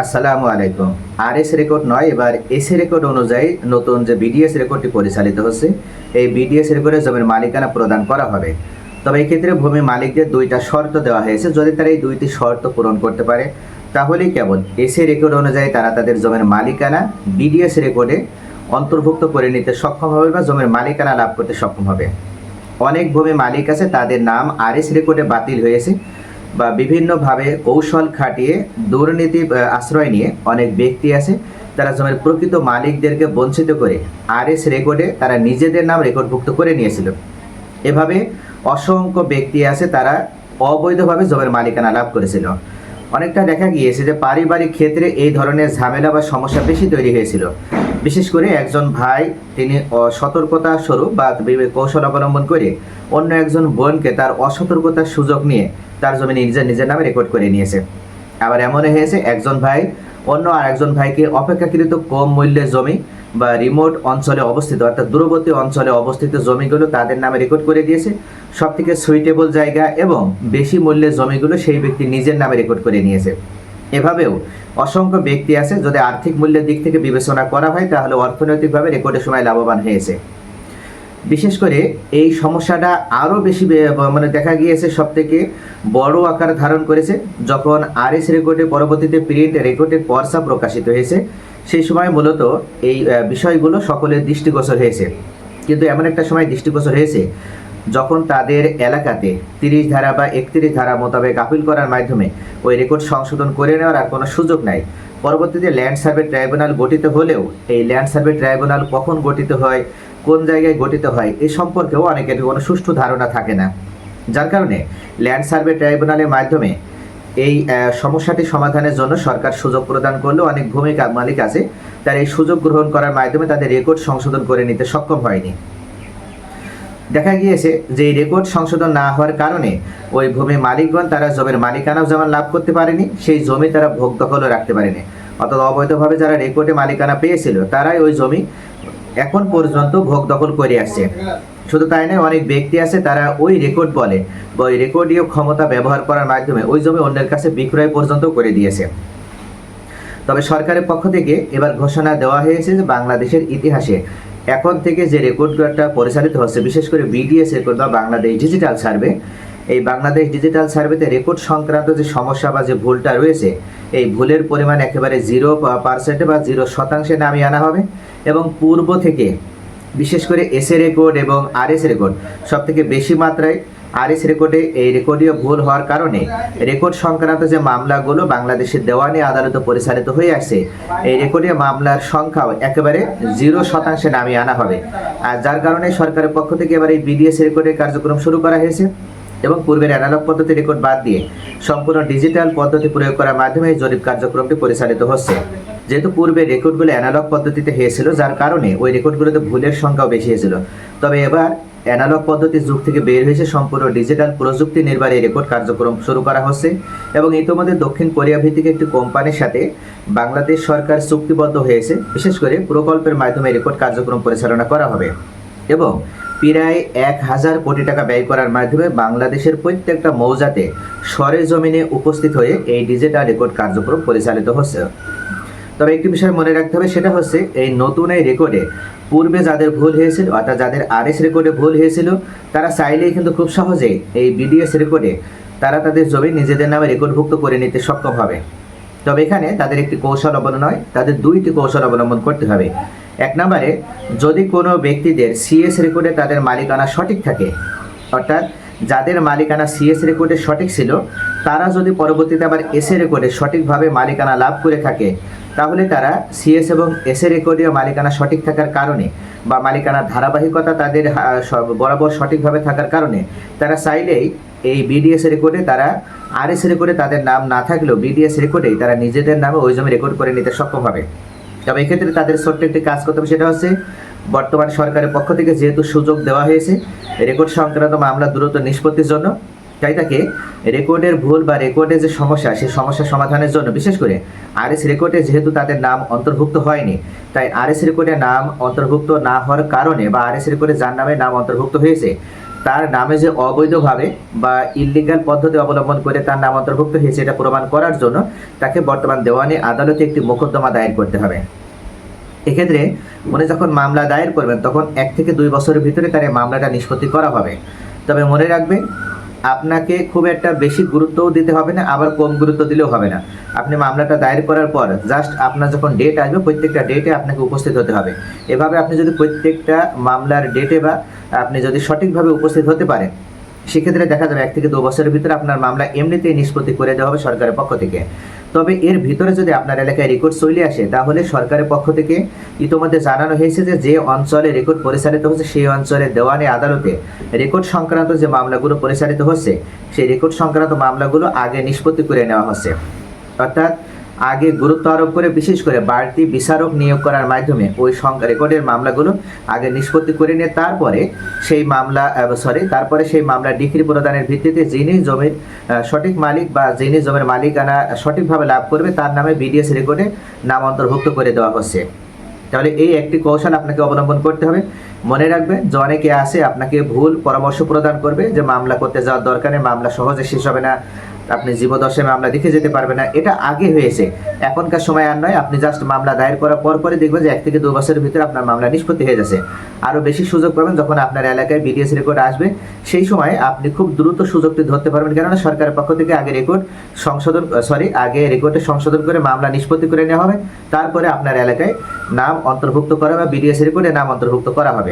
আসসালামু আলাইকুম। আর S record নয়, এবার এসি রেকর্ড অনুযায়ী নতুন যে বিডিএস রেকর্ডটি পরিচালিত হচ্ছে, এই বিডিএস রেকর্ডে জমির মালিকানা প্রদান করা হবে। তবে এক্ষেত্রে ভূমি মালিকদের দুইটা শর্ত দেওয়া হয়েছে। যদি তারা এই দুইটি শর্ত পূরণ করতে পারে, তাহলেই কেবল এসি রেকর্ড অনুযায়ী তারা তাদের জমির মালিকানা বিডিএস রেকর্ডে অন্তর্ভুক্ত করে নিতে সক্ষম হবে বা জমির মালিকানা লাভ করতে সক্ষম হবে। অনেক ভূমি মালিক আছে, তাদের নাম আর এস রেকর্ডে বাতিল হয়েছে। বা বিভিন্নভাবে কৌশল খাটিয়ে, দুর্নীতি আশ্রয় নিয়ে অনেক ব্যক্তি আছে, তারা জমির প্রকৃত মালিকদেরকে বঞ্চিত করে আরএস রেকর্ডে তারা নিজেদের নাম রেকর্ডভুক্ত করে নিয়েছিল। এভাবে অসংখ্য ব্যক্তি আছে তারা অবৈধভাবে জমির মালিকানা লাভ করেছিল। অনেকটা দেখা গিয়েছে যে পারিবারিক ক্ষেত্রে এই ধরনের ঝামেলা বা সমস্যা বেশি তৈরি হয়েছিল। বিশেষ করে একজন ভাই, তিনি সতর্কতা স্বরূপ বা বিবে- কৌশল অবলম্বন করে অন্য একজন বোনকে তার অসতর্কতার সুযোগ নিয়ে তার জমি নিজের নিজের নামে রেকর্ড করে নিয়েছে। আবার এমন হয়েছে, একজন ভাই অন্য আর একজন ভাইকে অপেক্ষাকৃত কম মূল্যের জমি বা রিমোট অঞ্চলে অবস্থিত, অর্থাৎ দূরবর্তী অঞ্চলে অবস্থিত জমিগুলো তাদের নামে রেকর্ড করে দিয়েছে। সব থেকে সুইটেবল জায়গা এবং বেশি মূল্যের জমিগুলো সেই ব্যক্তি নিজের নামে রেকর্ড করে নিয়েছে। এভাবেও অসংখ্য ব্যক্তি আছে যদি আর্থিক মূল্যের দিক থেকে বিবেচনা করা হয়, তাহলে অর্থনৈতিকভাবে রেকর্ডের সময় লাভবান হয়েছে। বিশেষ করে এই সমস্যাটা আরও বেশি মানে দেখা গিয়েছে সব থেকে বড় আকার ধারণ করেছে। যখন আরএস রেকর্ডে পরবর্তীতে প্রিন্ট রেকর্ডের পর্সা প্রকাশিত হয়েছে, সেই সময় মূলত এই বিষয়গুলো সকলের দৃষ্টিগোচর হয়েছে। কিন্তু এমন একটা সময় দৃষ্টিগোচর হয়েছে যখন তাদের এলাকাতে তিরিশ ধারা বা একত্রিশ ধারা মোতাবেক আপিল করার মাধ্যমে ওই রেকর্ড সংশোধন করে নেওয়ার আর কোনো সুযোগ নাই। পরবর্তীতে ল্যান্ড সার্ভে ট্রাইব্যুনাল গঠিত হলেও এই ল্যান্ড সার্ভে ট্রাইব্যুনাল কখন গঠিত হয়, কোন জায়গায় গঠিত হয়, এ সম্পর্কেও অনেকের কোনো সুষ্ঠু ধারণা থাকে না। যার কারণে ল্যান্ড সার্ভে ট্রাইব্যুনালের মাধ্যমে এই সমস্যাটি সমাধানের জন্য সরকার সুযোগ প্রদান করলেও অনেক ভূমিকা মালিক আছে। তার এই সুযোগ গ্রহণ করার মাধ্যমে তাদের রেকর্ড সংশোধন করে নিতে সক্ষম হয়নি। দেখা গিয়েছে যে এই রেকর্ড সংশোধন না হওয়ার কারণে ওই ভূমি মালিকগণ তারা জমির মালিকানাও যেমন লাভ করতে পারেনি, সেই জমি তারা ভোগ দখলও রাখতে পারেনি। অর্থাৎ অবৈধভাবে যারা রেকর্ডে মালিকানা পেয়েছিল, তারাই ওই জমি এখন পর্যন্ত ভোগ দখল করে আসছে। শুধু তাই নয়, অনেক ব্যক্তি আছে তারা ওই রেকর্ড বলে বা ওই রেকর্ডীয় ক্ষমতা ব্যবহার করার মাধ্যমে ওই জমি অন্যের কাছে বিক্রয় পর্যন্ত করে দিয়েছে। তবে সরকারের পক্ষ থেকে এবার ঘোষণা দেওয়া হয়েছে যে বাংলাদেশের ইতিহাসে এখন থেকে যে রেকর্ডটা পরিচালিত হচ্ছে, বিশেষ করে বিডিএস রেকর্ড বা বাংলাদেশ ডিজিটাল সার্ভে এই বাংলাদেশ ডিজিটাল সার্ভেতে রেকর্ড সংক্রান্ত যে সমস্যা বা যে ভুলটা রয়েছে, এই ভুলের পরিমাণ একেবারে জিরো পার্সেন্টে বা জিরো শতাংশে নামিয়ে আনা হবে এবং পূর্ব থেকে বিশেষ করে এসএ রেকর্ড এবং আর এস রেকর্ড সব থেকে বেশি মাত্রায় আরএস রেকর্ডে এই রেকর্ডীয় ভুল হওয়ার কারণে রেকর্ড সংক্রান্ত যে মামলাগুলো বাংলাদেশের দেওয়ানি আদালতে পরিচালিত হয়ে আসছে, এই রেকর্ডীয় মামলার সংখ্যাও একেবারে জিরো শতাংশে নামিয়ে আনা হবে। আর যার কারণে সরকারের পক্ষ থেকে এবার এই বিডিএস রেকর্ডের কার্যক্রম শুরু করা হয়েছে এবং পূর্বের অ্যানালগ পদ্ধতি রেকর্ড বাদ দিয়ে সম্পূর্ণ ডিজিটাল পদ্ধতি প্রয়োগ করার মাধ্যমে এই জরিপ কার্যক্রমটি পরিচালিত হচ্ছে। যেহেতু পূর্বে রেকর্ডগুলো অ্যানালগ পদ্ধতিতে হয়েছিল, যার কারণে ওই রেকর্ডগুলোতে ভুলের সংখ্যাও বেশি হয়েছিল। তবে এবার অ্যানালগ পদ্ধতির যুগ থেকে বের হয়েছে সম্পূর্ণ ডিজিটাল প্রযুক্তি নির্ভর এই রেকর্ড কার্যক্রম শুরু করা হচ্ছে এবং ইতিমধ্যে দক্ষিণ কোরিয়া ভিত্তিক একটি কোম্পানির সাথে বাংলাদেশ সরকার চুক্তিবদ্ধ হয়েছে। বিশেষ করে প্রকল্পের মাধ্যমে রেকর্ড কার্যক্রম পরিচালনা করা হবে এবং প্রায় এক হাজার কোটি টাকা ব্যয় করার মাধ্যমে বাংলাদেশের প্রত্যেকটা মৌজাতে সরে জমিনে উপস্থিত হয়ে এই ডিজিটাল রেকর্ড কার্যক্রম পরিচালিত হচ্ছে। তবে একটি বিষয় মনে রাখতে হবে, সেটা হচ্ছে এই নতুন এই রেকর্ডে পূর্বে যাদের ভুল হয়েছিল, অর্থাৎ যাদের আরএস রেকর্ডে ভুল হয়েছিল, তারা চাইলেই কিন্তু খুব সহজেই এই বিডিএস রেকর্ডে তারা তাদের জমি নিজেদের নামে রেকর্ডভুক্ত করে নিতে সক্ষম হবে। তবে এখানে তাদের একটি কৌশল অবলম্বন নয় তাদের দুইটি কৌশল অবলম্বন করতে হবে। এক নম্বরে, যদি কোনো ব্যক্তিদের সিএস রেকর্ডে তাদের মালিকানা সঠিক থাকে, অর্থাৎ যাদের মালিকানা সিএস রেকর্ডে সঠিক ছিল, তারা যদি পরবর্তীতে আবার এসএ রেকর্ডে সঠিকভাবে মালিকানা লাভ করে থাকে তাহলে তারা সিএস এবং এসএ রেকর্ডীয় মালিকানা সঠিক থাকার কারণে বা মালিকানার ধারাবাহিকতা তাদের বরাবর সঠিকভাবে থাকার কারণে তারা চাইলেই এই বিডিএস রেকর্ডে তারা আর আরএস রেকর্ডে তাদের নাম না থাকলেও বিডিএস রেকর্ডেই তারা নিজেদের নামে ওই জমি রেকর্ড করে নিতে সক্ষম হবে। তবে এক্ষেত্রে তাদের ছোট্ট একটি কাজ করতে হবে, সেটা হচ্ছে বর্তমান সরকারের পক্ষ থেকে যেহেতু সুযোগ দেওয়া হয়েছে রেকর্ড সংক্রান্ত মামলা দ্রুত নিষ্পত্তির জন্য তাই তাকে রেকর্ডের ভুল বা রেকর্ডের যে সমস্যা সেই সমস্যা সমাধানের জন্য, বিশেষ করে আরএস রেকর্ডে যেহেতু তাদের নাম অন্তর্ভুক্ত হয়নি, তাই আরএস রেকর্ডে নাম অন্তর্ভুক্ত না হওয়ার কারণে বা আরএস রেকর্ডে যার নামে নাম অন্তর্ভুক্ত হয়েছে, তার নামে যে অবৈধভাবে বা ইলিগাল পদ্ধতি অবলম্বন করে তার নাম অন্তর্ভুক্ত হয়েছে, এটা প্রমাণ করার জন্য তাকে বর্তমান দেওয়ানি আদালতে একটি মোকদ্দমা দায়ের করতে হবে। এক্ষেত্রে উনি যখন মামলা দায়ের করবেন, তখন এক থেকে দুই বছরের ভিতরে তার মামলাটা নিষ্পত্তি করা হবে। তবে মনে রাখবেন আপনাকে খুব একটা বেশি গুরুত্বও দিতে হবে না, আবার কম গুরুত্ব দিলেও হবে না। আপনি মামলাটা দায়ের করার পর জাস্ট আপনার যখন ডেট আসবে, প্রত্যেকটা ডেটে আপনাকে উপস্থিত হতে হবে। এভাবে আপনি যদি প্রত্যেকটা মামলার ডেটে বা আপনি যদি সঠিকভাবে উপস্থিত হতে পারেন সেক্ষেত্রে দেখা যাবে এক থেকে দু বছরের ভিতরে আপনার মামলা এমনিতেই নিষ্পত্তি করে দেওয়া হবে সরকারের পক্ষ থেকে। তবে এর ভিতরে যদি আপনার এলাকায় রেকর্ড চলে আসে, তাহলে সরকারের পক্ষ থেকে ইতোমধ্যে জানানো হয়েছে যে যে অঞ্চলে রেকর্ড পরিচালিত হচ্ছে, সেই অঞ্চলে দেওয়ানি আদালতে রেকর্ড সংক্রান্ত যে মামলাগুলো পরিচালিত হচ্ছে, সেই রেকর্ড সংক্রান্ত মামলাগুলো আগে নিষ্পত্তি করে নেওয়া হচ্ছে। অর্থাৎ আগে গুরুত্ব আরোপ করে, বিশেষ করে বাড়তি বিচারক নিয়োগ করার মাধ্যমে ওই রেকর্ডের মামলাগুলো আগে নিষ্পত্তি করে নিয়ে তারপরে সেই মামলা সরি তারপরে সেই মামলা ডিগ্রি প্রদানের ভিত্তিতে যিনি জমির সঠিক মালিক বা যিনি জমির মালিকানা সঠিকভাবে লাভ করবে, তার নামে বিডিএস রেকর্ডে নাম অন্তর্ভুক্ত করে দেওয়া হচ্ছে। তাহলে এই একটি কৌশল আপনাকে অবলম্বন করতে হবে। মনে রাখবেন যে অনেকে আসে আপনাকে ভুল পরামর্শ প্রদান করবে, যে মামলা করতে যাওয়ার দরকার নেই, মামলা সহজে শেষ হবে না, আপনি জীবদশায় মামলা দেখে যেতে পারবেন না। এটা আগে হয়েছে। এখনকার সময় আর নয়, আপনি জাস্ট মামলা দায়ের করার পর পরে দেখবেন যে এক থেকে দু বছরের ভিতরে আপনার মামলা নিষ্পত্তি হয়ে যাচ্ছে। আরও বেশি সুযোগ পাবেন যখন আপনার এলাকায় বিডিএস রেকর্ড আসবে। সেই সময় আপনি খুব দ্রুত সুযোগটি ধরতে পারবেন। কেননা সরকারের পক্ষ থেকে আগে রেকর্ড সংশোধন সরি আগে রেকর্ডে সংশোধন করে মামলা নিষ্পত্তি করে নেওয়া হবে। তারপরে আপনার এলাকায় নাম অন্তর্ভুক্ত করা বা বিডিএস রেকর্ডে নাম অন্তর্ভুক্ত করা হবে।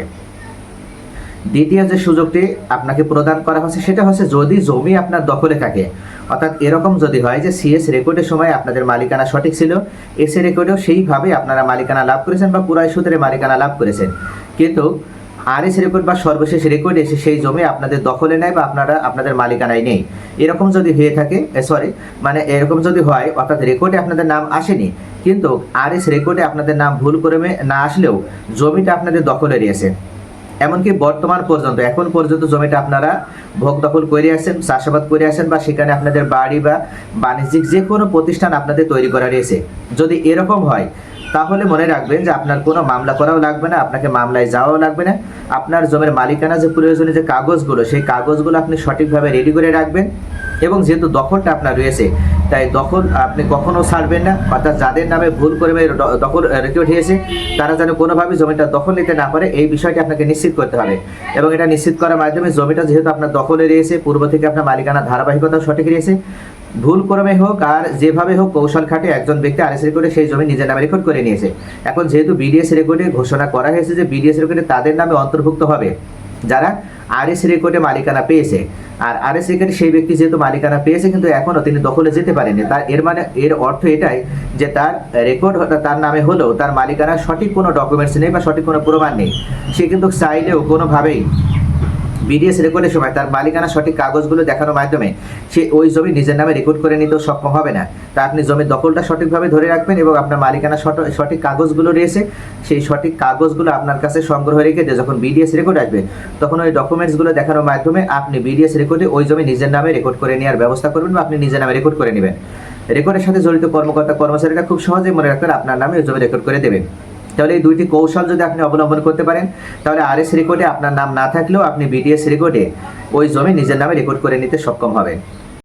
দ্বিতীয় যে সুযোগটি আপনাকে প্রদান করা হচ্ছে সেটা হচ্ছে যদি জমি আপনার দখলে থাকে, অর্থাৎ এরকম যদি হয় যে সিএস রেকর্ডের সময় আপনাদের মালিকানা সঠিক ছিল এসএ রেকর্ডেও সেইভাবে আপনারা মালিকানা লাভ করেছেন বা পুরাই সূত্রে মালিকানা লাভ করেছেন। কিন্তু আরএস রেকর্ড বা সর্বশেষ রেকর্ড এসে সেই জমি আপনাদের দখলে নেয় বা আপনারা আপনাদের মালিকানায় নেই। এরকম যদি হয়ে থাকে সরি মানে এরকম যদি হয়, অর্থাৎ রেকর্ডে আপনাদের নাম আসেনি, কিন্তু আরএস রেকর্ডে আপনাদের নাম ভুল করে না আসলেও জমিটা আপনাদের দখলে রয়েছে এমনকি বর্তমান পর্যন্ত, এখন পর্যন্ত জমিটা আপনারা ভোগ দখল করে আসেন চাষাবাদ করে আসেন বা সেখানে আপনাদের বাড়ি বা বাণিজ্যিক যে কোনো প্রতিষ্ঠান আপনাদের তৈরি করা রয়েছে যদি এরকম হয় তাহলে মনে রাখবেন যে আপনার কোনো মামলা করাও লাগবে না, আপনাকে মামলায় যাওয়াও লাগবে না। আপনার জমির মালিকানা যে প্রয়োজনীয় যে কাগজগুলো, সেই কাগজগুলো আপনি সঠিকভাবে রেডি করে রাখবেন এবং যেহেতু দখলটা আপনার রয়েছে, তাই দখল আপনি কখনও ছাড়বেন না। অর্থাৎ যাদের নামে ভুল করে দখল রেখে উঠিয়েছে তারা যেন কোনোভাবে জমিটা দখল নিতে না পারে, এই বিষয়টি আপনাকে নিশ্চিত করতে হবে। এবং এটা নিশ্চিত করার মাধ্যমে জমিটা যেহেতু আপনার দখলে রয়েছে, পূর্ব থেকে আপনার মালিকানা ধারাবাহিকতা সঠিক রয়েছে ভুল ক্রমে হোক আর যেভাবে হোক কৌশল খাটে একজন ব্যক্তি আরএস রেকর্ডে সেই জমি নিজের নামে রেকর্ড করে নিয়েছে। এখন যেহেতু বিডিএস রেকর্ডে ঘোষণা করা হয়েছে যে বিডিএস রেকর্ডে তাদের নামে অন্তর্ভুক্ত হবে, যারা আরএস রেকর্ডে মালিকানা পেয়েছে। আর আরএস রেকর্ডে সেই ব্যক্তি যেহেতু মালিকানা পেয়েছে, কিন্তু এখনও তিনি দখলে যেতে পারেনি তার এর মানে এর অর্থ এটাই যে তার রেকর্ড তার নামে হলেও তার মালিকানা সঠিক কোনো ডকুমেন্টস নেই বা সঠিক কোনো প্রমাণ নেই। সে কিন্তু চাইলেও কোনোভাবেই বিডিএস রেকর্ডের সময় তার মালিকানা সঠিক কাগজগুলো দেখানোর মাধ্যমে সে ওই জমি নিজের নামে রেকর্ড করে নিতেও সক্ষম হবে না। তা আপনি জমির দখলটা সঠিকভাবে ধরে রাখবেন এবং আপনার মালিকানা সঠ- সঠিক কাগজগুলো রয়েছে, সেই সঠিক কাগজগুলো আপনার কাছে সংগ্রহ রেখে দিয়ে যখন বিডিএস রেকর্ড আসবে, তখন ওই ডকুমেন্টসগুলো দেখানোর মাধ্যমে আপনি বিডিএস রেকর্ডে ওই জমি নিজের নামে রেকর্ড করে নেওয়ার ব্যবস্থা করবেন বা আপনি নিজের নামে রেকর্ড করে নেবেন। রেকর্ডের সাথে জড়িত কর্মকর্তা কর্মচারীরা খুব সহজেই মনে রাখবেন আপনার নামে ওই জমি রেকর্ড করে দেবেন তাহলে এই দুইটি কৌশল যদি আপনি অবলম্বন করতে পারেন, তাহলে আর এস রেকর্ডে আপনার নাম না থাকলেও আপনি বিটিএস রেকর্ডে ওই জমি নিজের নামে রেকর্ড করে নিতে সক্ষম হবেন।